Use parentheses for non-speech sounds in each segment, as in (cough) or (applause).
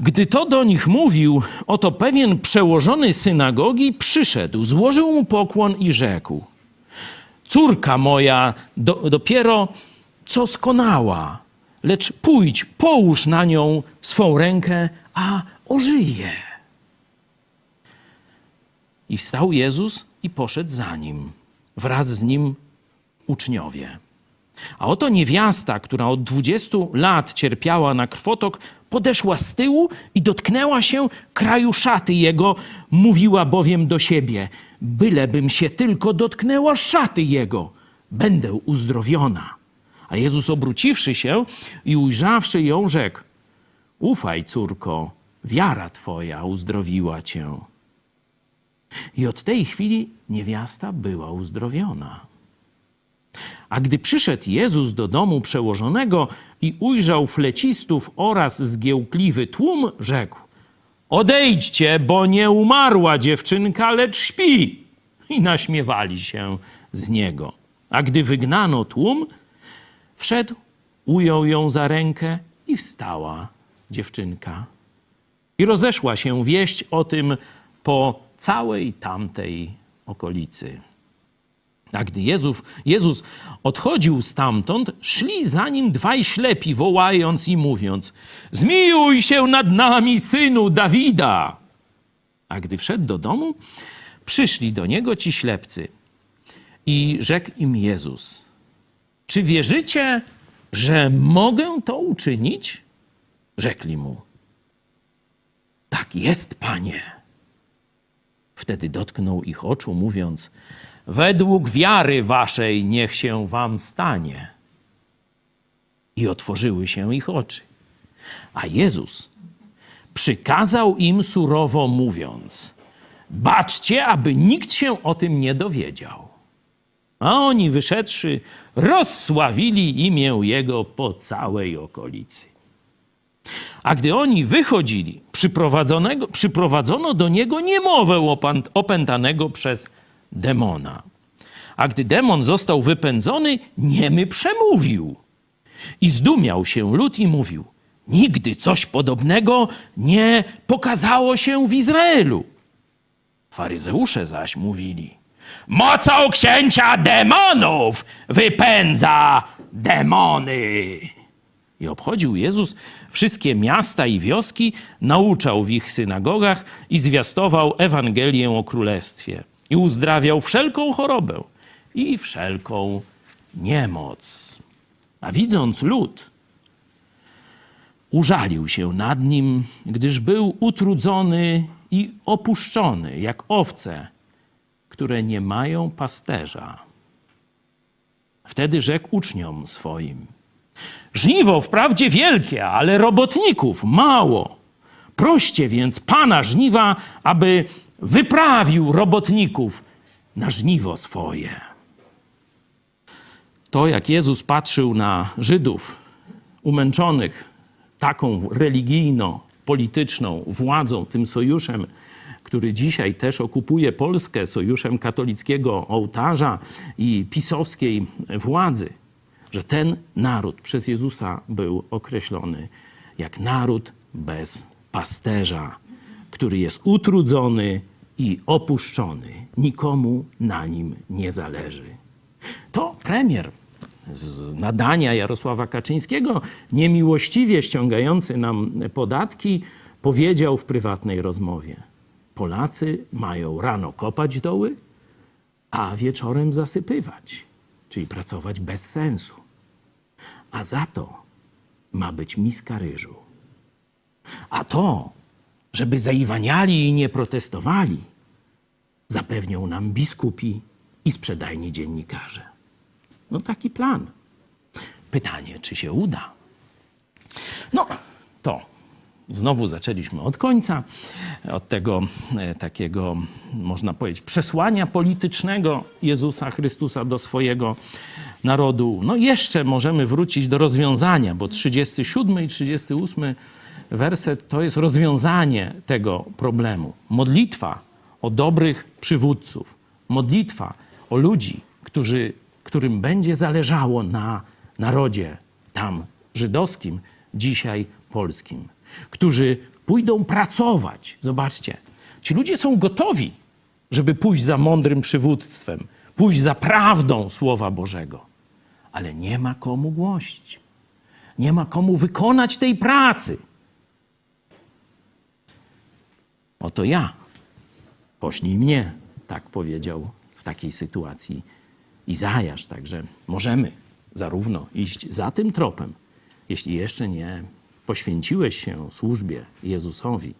Gdy to do nich mówił, oto pewien przełożony synagogi przyszedł, złożył mu pokłon i rzekł: Córka moja do, dopiero co skonała, lecz pójdź, połóż na nią swą rękę, a ożyje. I wstał Jezus i poszedł za nim, wraz z nim uczniowie. A oto niewiasta, która od dwudziestu lat cierpiała na krwotok, podeszła z tyłu i dotknęła się kraju szaty jego, mówiła bowiem do siebie: Bylebym się tylko dotknęła szaty jego, będę uzdrowiona. A Jezus obróciwszy się i ujrzawszy ją, rzekł: Ufaj, córko, wiara twoja uzdrowiła cię. I od tej chwili niewiasta była uzdrowiona. A gdy przyszedł Jezus do domu przełożonego i ujrzał flecistów oraz zgiełkliwy tłum, rzekł: Odejdźcie, bo nie umarła dziewczynka, lecz śpi. I naśmiewali się z niego. A gdy wygnano tłum, wszedł, ujął ją za rękę i wstała dziewczynka. I rozeszła się wieść o tym po całej tamtej okolicy. A gdy Jezus, Jezus odchodził stamtąd, szli za nim dwaj ślepi, wołając i mówiąc: Zmiłuj się nad nami, synu Dawida. A gdy wszedł do domu, przyszli do niego ci ślepcy. I rzekł im Jezus: Czy wierzycie, że mogę to uczynić? Rzekli mu: Tak jest, panie. Wtedy dotknął ich oczu, mówiąc: Według wiary waszej niech się wam stanie. I otworzyły się ich oczy. A Jezus przykazał im surowo, mówiąc: Baczcie, aby nikt się o tym nie dowiedział. A oni wyszedłszy, rozsławili imię Jego po całej okolicy. A gdy oni wychodzili, przyprowadzono do niego niemowę opętanego przez demona. A gdy demon został wypędzony, niemy przemówił. I zdumiał się lud i mówił: Nigdy coś podobnego nie pokazało się w Izraelu. Faryzeusze zaś mówili: Mocą księcia demonów wypędza demony. I obchodził Jezus wszystkie miasta i wioski, nauczał w ich synagogach i zwiastował Ewangelię o Królestwie. I uzdrawiał wszelką chorobę i wszelką niemoc. A widząc lud, użalił się nad nim, gdyż był utrudzony i opuszczony, jak owce, które nie mają pasterza. Wtedy rzekł uczniom swoim: Żniwo wprawdzie wielkie, ale robotników mało. Proście więc pana żniwa, aby wyprawił robotników na żniwo swoje. To, jak Jezus patrzył na Żydów umęczonych taką religijno-polityczną władzą, tym sojuszem, który dzisiaj też okupuje Polskę, sojuszem katolickiego ołtarza i pisowskiej władzy, że ten naród przez Jezusa był określony jak naród bez pasterza, który jest utrudzony i opuszczony. Nikomu na nim nie zależy. To premier z nadania Jarosława Kaczyńskiego, niemiłościwie ściągający nam podatki, powiedział w prywatnej rozmowie: Polacy mają rano kopać doły, a wieczorem zasypywać, czyli pracować bez sensu. A za to ma być miska ryżu. A to, żeby zaiwaniali i nie protestowali, zapewnią nam biskupi i sprzedajni dziennikarze. No taki plan. Pytanie, czy się uda? No, to znowu zaczęliśmy od końca, od tego e, takiego, można powiedzieć, przesłania politycznego Jezusa Chrystusa do swojego narodu. No jeszcze możemy wrócić do rozwiązania, bo 37 i 38 werset to jest rozwiązanie tego problemu. Modlitwa o dobrych przywódców, modlitwa o ludzi, którzy, którym będzie zależało na narodzie tam żydowskim, dzisiaj polskim, którzy pójdą pracować. Zobaczcie, ci ludzie są gotowi, żeby pójść za mądrym przywództwem, pójść za prawdą Słowa Bożego, ale nie ma komu głosić. Nie ma komu wykonać tej pracy. Oto ja. Pośnij mnie, tak powiedział w takiej sytuacji Izajasz. Także możemy zarówno iść za tym tropem, jeśli jeszcze nie poświęciłeś się służbie Jezusowi,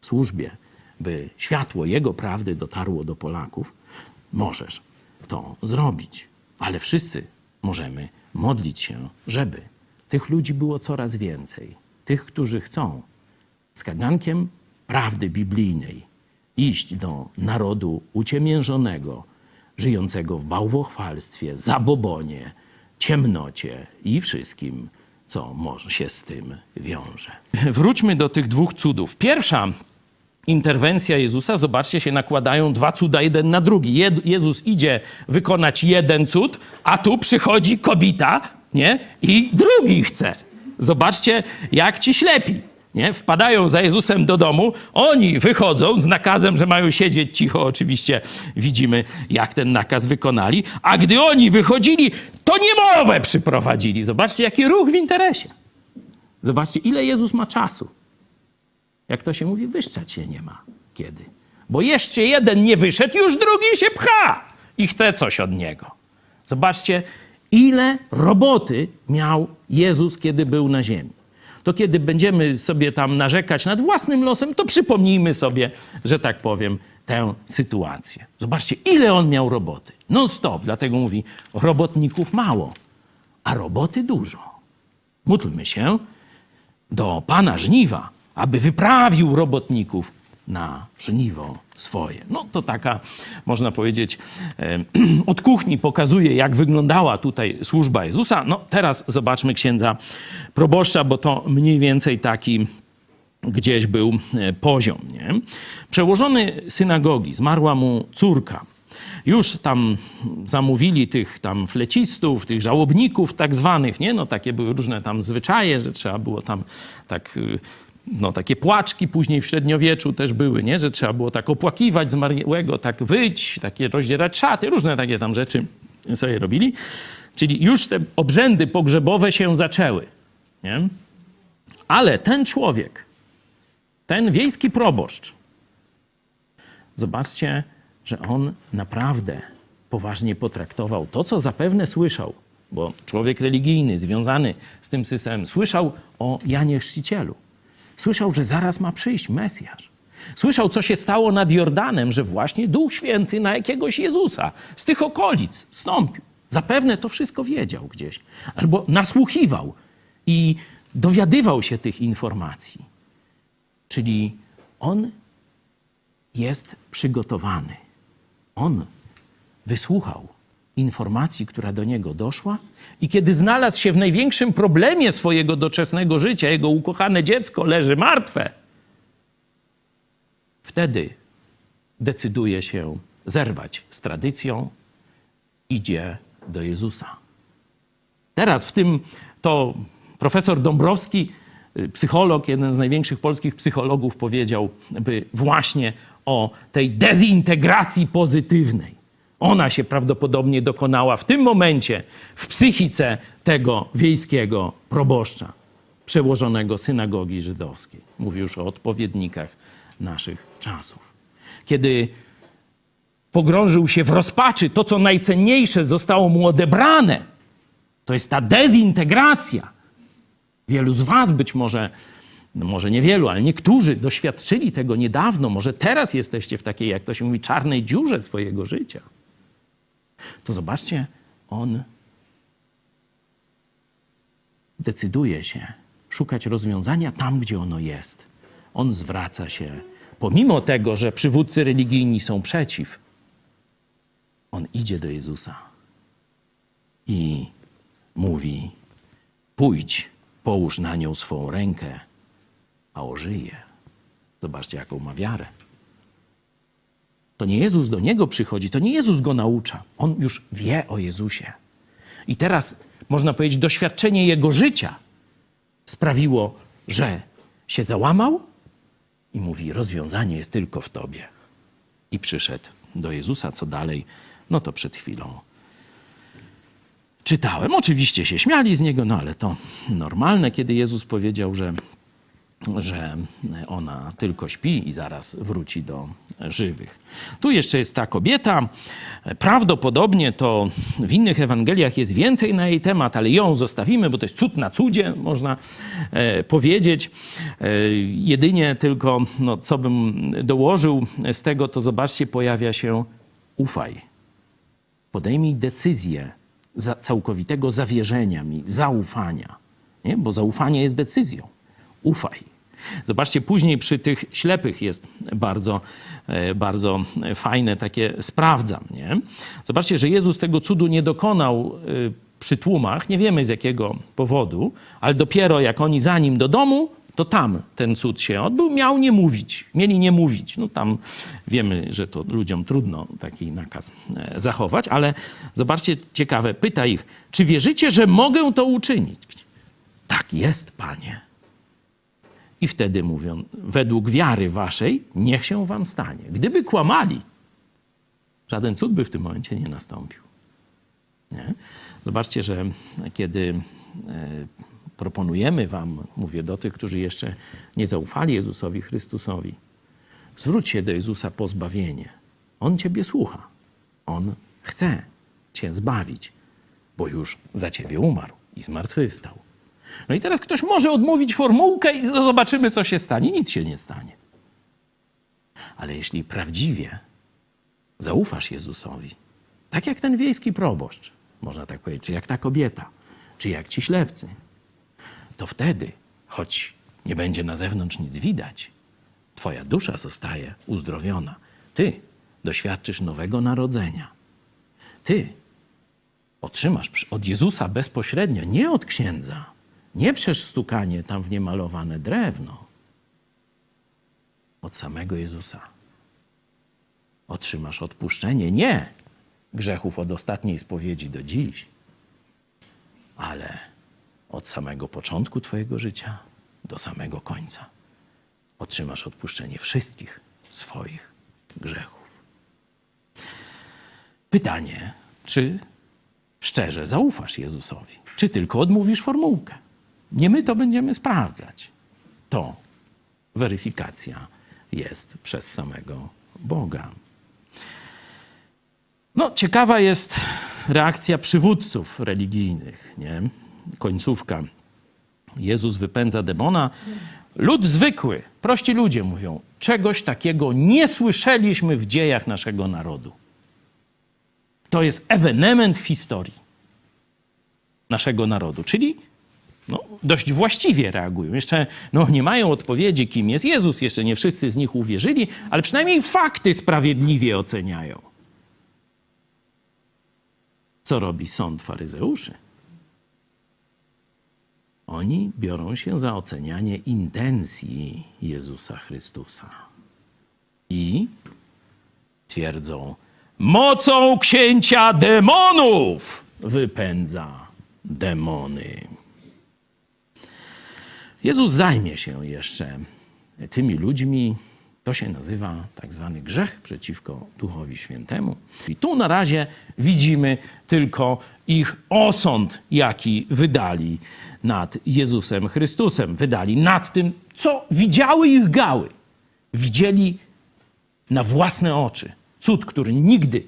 służbie, by światło Jego prawdy dotarło do Polaków, możesz to zrobić. Ale wszyscy możemy modlić się, żeby tych ludzi było coraz więcej. Tych, którzy chcą z kagankiem prawdy biblijnej iść do narodu uciemiężonego, żyjącego w bałwochwalstwie, zabobonie, ciemnocie i wszystkim, co może się z tym wiąże. Wróćmy do tych dwóch cudów. Pierwsza interwencja Jezusa, zobaczcie, się nakładają dwa cuda jeden na drugi. Jed- Jezus idzie wykonać jeden cud, a tu przychodzi kobita, nie? I drugi chce. Zobaczcie, jak ci ślepi. Nie? Wpadają za Jezusem do domu, oni wychodzą z nakazem, że mają siedzieć cicho. Oczywiście widzimy, jak ten nakaz wykonali. A gdy oni wychodzili, to niemowę przyprowadzili. Zobaczcie, jaki ruch w interesie. Zobaczcie, ile Jezus ma czasu. Jak to się mówi, wyszczać się nie ma kiedy. Bo jeszcze jeden nie wyszedł, już drugi się pcha i chce coś od niego. Zobaczcie, ile roboty miał Jezus, kiedy był na ziemi. To kiedy będziemy sobie tam narzekać nad własnym losem, to przypomnijmy sobie, że tak powiem, tę sytuację. Zobaczcie, ile on miał roboty. Non stop, dlatego mówi, robotników mało, a roboty dużo. Módlmy się, do Pana żniwa, aby wyprawił robotników na żniwo swoje. No to taka, można powiedzieć, (clears throat) od kuchni pokazuje, jak wyglądała tutaj służba Jezusa. No teraz zobaczmy księdza proboszcza, bo to mniej więcej taki gdzieś był e, poziom. Nie? Przełożony synagogi, zmarła mu córka. Już tam zamówili tych tam flecistów, tych żałobników tak zwanych, nie? No takie były różne tam zwyczaje, że trzeba było tam tak, y, no takie płaczki później w średniowieczu też były, nie? Że trzeba było tak opłakiwać zmarłego, tak wyć, takie rozdzierać szaty, różne takie tam rzeczy sobie robili. Czyli już te obrzędy pogrzebowe się zaczęły, nie? Ale ten człowiek, ten wiejski proboszcz, zobaczcie, że on naprawdę poważnie potraktował to, co zapewne słyszał, bo człowiek religijny związany z tym systemem słyszał o Janie Chrzcicielu. Słyszał, że zaraz ma przyjść Mesjasz. Słyszał, co się stało nad Jordanem, że właśnie Duch Święty na jakiegoś Jezusa z tych okolic stąpił. Zapewne to wszystko wiedział gdzieś, albo nasłuchiwał i dowiadywał się tych informacji. Czyli on jest przygotowany. On wysłuchał informacji, która do niego doszła, i kiedy znalazł się w największym problemie swojego doczesnego życia, jego ukochane dziecko leży martwe, wtedy decyduje się zerwać z tradycją, idzie do Jezusa. Teraz w tym to profesor Dąbrowski, y, psycholog, jeden z największych polskich psychologów, powiedział by właśnie o tej dezintegracji pozytywnej. Ona się prawdopodobnie dokonała w tym momencie w psychice tego wiejskiego proboszcza, przełożonego synagogi żydowskiej. Mówię już o odpowiednikach naszych czasów. Kiedy pogrążył się w rozpaczy, to co najcenniejsze zostało mu odebrane, to jest ta dezintegracja. Wielu z Was być może, no może niewielu, ale niektórzy doświadczyli tego niedawno. Może teraz jesteście w takiej, jak to się mówi, czarnej dziurze swojego życia. To zobaczcie, on decyduje się szukać rozwiązania tam, gdzie ono jest. On zwraca się, pomimo tego, że przywódcy religijni są przeciw, on idzie do Jezusa i mówi: Pójdź, połóż na nią swą rękę, a ożyje. Zobaczcie, jaką ma wiarę. To nie Jezus do niego przychodzi, to nie Jezus go naucza. On już wie o Jezusie. I teraz, można powiedzieć, doświadczenie jego życia sprawiło, że się załamał i mówi: Rozwiązanie jest tylko w Tobie. I przyszedł do Jezusa. Co dalej? No to przed chwilą czytałem. Oczywiście się śmiali z niego, no ale to normalne, kiedy Jezus powiedział, że, że ona tylko śpi i zaraz wróci do żywych. Tu jeszcze jest ta kobieta. Prawdopodobnie to w innych Ewangeliach jest więcej na jej temat, ale ją zostawimy, bo to jest cud na cudzie, można e, powiedzieć. E, jedynie tylko, no, co bym dołożył z tego, to zobaczcie, pojawia się ufaj. Podejmij decyzję za całkowitego zawierzenia mi, zaufania. Nie? Bo zaufanie jest decyzją. Ufaj. Zobaczcie, później przy tych ślepych jest bardzo, e, bardzo fajne takie sprawdzam. Nie? Zobaczcie, że Jezus tego cudu nie dokonał e, przy tłumach, nie wiemy z jakiego powodu, ale dopiero jak oni za nim do domu, to tam ten cud się odbył, miał nie mówić, mieli nie mówić. No tam wiemy, że to ludziom trudno taki nakaz e, zachować, ale zobaczcie, ciekawe, pyta ich, czy wierzycie, że mogę to uczynić? Tak jest, panie. I wtedy mówią, według wiary waszej, niech się wam stanie. Gdyby kłamali, żaden cud by w tym momencie nie nastąpił. Nie? Zobaczcie, że kiedy e, proponujemy Wam, mówię do tych, którzy jeszcze nie zaufali Jezusowi Chrystusowi, zwróć się do Jezusa po zbawienie. On Ciebie słucha. On chce Cię zbawić, bo już za Ciebie umarł i zmartwychwstał. No i teraz ktoś może odmówić formułkę i zobaczymy, co się stanie. Nic się nie stanie. Ale jeśli prawdziwie zaufasz Jezusowi, tak jak ten wiejski proboszcz, można tak powiedzieć, czy jak ta kobieta, czy jak ci ślepcy, to wtedy, choć nie będzie na zewnątrz nic widać, Twoja dusza zostaje uzdrowiona. Ty doświadczysz nowego narodzenia. Ty otrzymasz od Jezusa bezpośrednio, nie od księdza, nie przez stukanie tam w niemalowane drewno, od samego Jezusa. Otrzymasz odpuszczenie nie grzechów od ostatniej spowiedzi do dziś, ale od samego początku Twojego życia do samego końca. Otrzymasz odpuszczenie wszystkich swoich grzechów. Pytanie, czy szczerze zaufasz Jezusowi, czy tylko odmówisz formułkę? Nie my to będziemy sprawdzać. To weryfikacja jest przez samego Boga. No, ciekawa jest reakcja przywódców religijnych, nie? końcówka. Jezus wypędza demona. Lud zwykły, prości ludzie mówią, czegoś takiego nie słyszeliśmy w dziejach naszego narodu. To jest ewenement w historii naszego narodu, czyli dość właściwie reagują. Jeszcze no, nie mają odpowiedzi, kim jest Jezus, jeszcze nie wszyscy z nich uwierzyli, ale przynajmniej fakty sprawiedliwie oceniają. Co robi sąd faryzeuszy? Oni biorą się za ocenianie intencji Jezusa Chrystusa. I twierdzą, mocą księcia demonów wypędza demony. Jezus zajmie się jeszcze tymi ludźmi. To się nazywa tak zwany grzech przeciwko Duchowi Świętemu. I tu na razie widzimy tylko ich osąd, jaki wydali nad Jezusem Chrystusem. Wydali nad tym, co widziały ich gały. Widzieli na własne oczy cud, który nigdy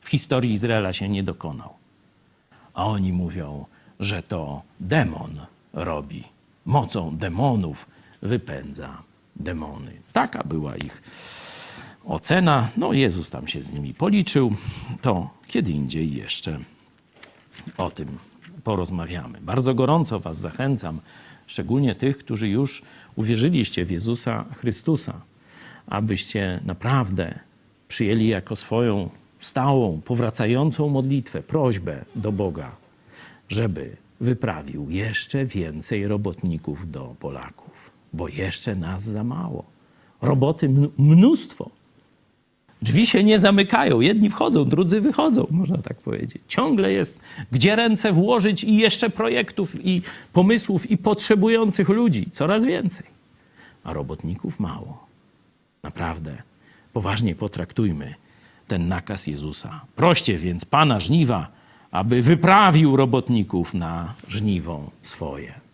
w historii Izraela się nie dokonał. A oni mówią, że to demon robi. Mocą demonów wypędza demony. Taka była ich ocena. No, Jezus tam się z nimi policzył. To kiedy indziej jeszcze o tym porozmawiamy. Bardzo gorąco Was zachęcam, szczególnie tych, którzy już uwierzyliście w Jezusa Chrystusa, abyście naprawdę przyjęli jako swoją stałą, powracającą modlitwę, prośbę do Boga, żeby wyprawił jeszcze więcej robotników do Polaków, bo jeszcze nas za mało. Roboty mnóstwo. Drzwi się nie zamykają. Jedni wchodzą, drudzy wychodzą, można tak powiedzieć. Ciągle jest gdzie ręce włożyć i jeszcze projektów i pomysłów i potrzebujących ludzi coraz więcej. A robotników mało. Naprawdę, poważnie potraktujmy ten nakaz Jezusa. Proście więc Pana żniwa, aby wyprawił robotników na żniwo swoje.